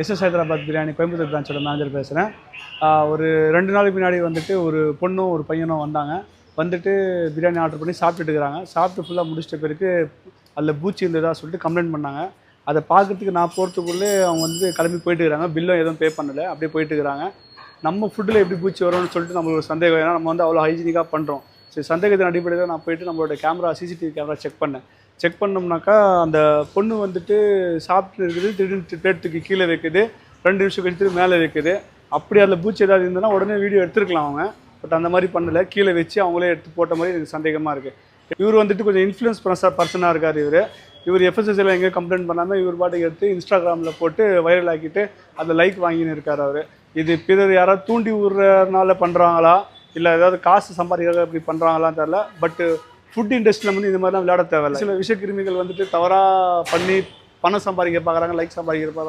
SS Hyderabad biryani Coimbatore பிரான்ச்சோட manager பேசுகிறேன் ஒரு ரெண்டு நாளுக்கு முன்னாடி வந்துட்டு ஒரு பொண்ணும் ஒரு பையனும் வந்தாங்க. வந்துட்டு பிரியாணி ஆர்டர் பண்ணி சாப்பிட்டுட்டு இருக்கிறாங்க. சாப்பிட்டு ஃபுல்லாக முடிச்சிட்ட பிறகு அதில் பூச்சி இருந்ததா சொல்லிட்டு கம்ப்ளைண்ட் பண்ணாங்க. அதை பார்க்குறதுக்கு நான் போகிறதுக்குள்ளே அவங்க வந்து கிளம்பி போயிட்டு இருக்கிறாங்க. பில்லும் எதுவும் பே பண்ணலை. அப்படியே போயிட்டு இருக்கிறாங்க. நம்ம ஃபுட்டில் எப்படி பூச்சி வரும்னு சொல்லிட்டு நம்மளுக்கு ஒரு சந்தேகம். ஏன்னா நம்ம வந்து அவ்வளோ ஹைஜீனிக்காக பண்ணுறோம் சரி சந்தேகத்தின் அடிப்படையில் நான் போயிட்டு நம்மளோட கேமரா சிசிடிவி கேமரா செக் பண்ணேன். செக் பண்ணோம்னாக்கா அந்த பொண்ணு வந்துட்டு சாப்பிட்டு இருக்குது திடீர்னு பிளேட்டுக்கு கீழே வைக்குது ரெண்டு நிமிஷம் கழித்து மேலே வைக்குது. அப்படி அதில் பூச்சி ஏதாவது இருந்ததுன்னா உடனே வீடியோ எடுத்துருக்கலாம் அவங்க. பட் அந்த மாதிரி பண்ணலை. கீழே வச்சு அவங்களே எடுத்து போட்ட மாதிரி எனக்கு சந்தேகமாக இருக்குது இவர் வந்துட்டு கொஞ்சம் இன்ஃப்ளூயன்ஸ் பர்ச பர்சனாக இருக்கார் இவர். இவர் எஃப்எஸ்எஸ்சியில் எங்கேயும் கம்ப்ளைண்ட் பண்ணாமல் இவர் பாட்டுக்கு எடுத்து இன்ஸ்டாகிராமில் போட்டு வைரல் ஆக்கிட்டு அதில் லைக் வாங்கின்னு இருக்கார் அவர். இது பிறர் யாராவது தூண்டி விடுறதுனால பண்ணுறாங்களா இல்லை ஏதாவது காசு சம்பாதிக்கிறது அப்படி பண்ணுறாங்களான்னு தெரில பட்டு ஃபுட் இண்டஸ்ட்ரியில் வந்து இந்த மாதிரிலாம் விளையாட தேவையில்ல. சில விஷக்கிருமிகள் வந்துட்டு தவறாக பண்ணி பணம் சம்பாதிக்க பார்க்குறாங்க லைக் சம்பாதிக்க பார்க்குறாங்க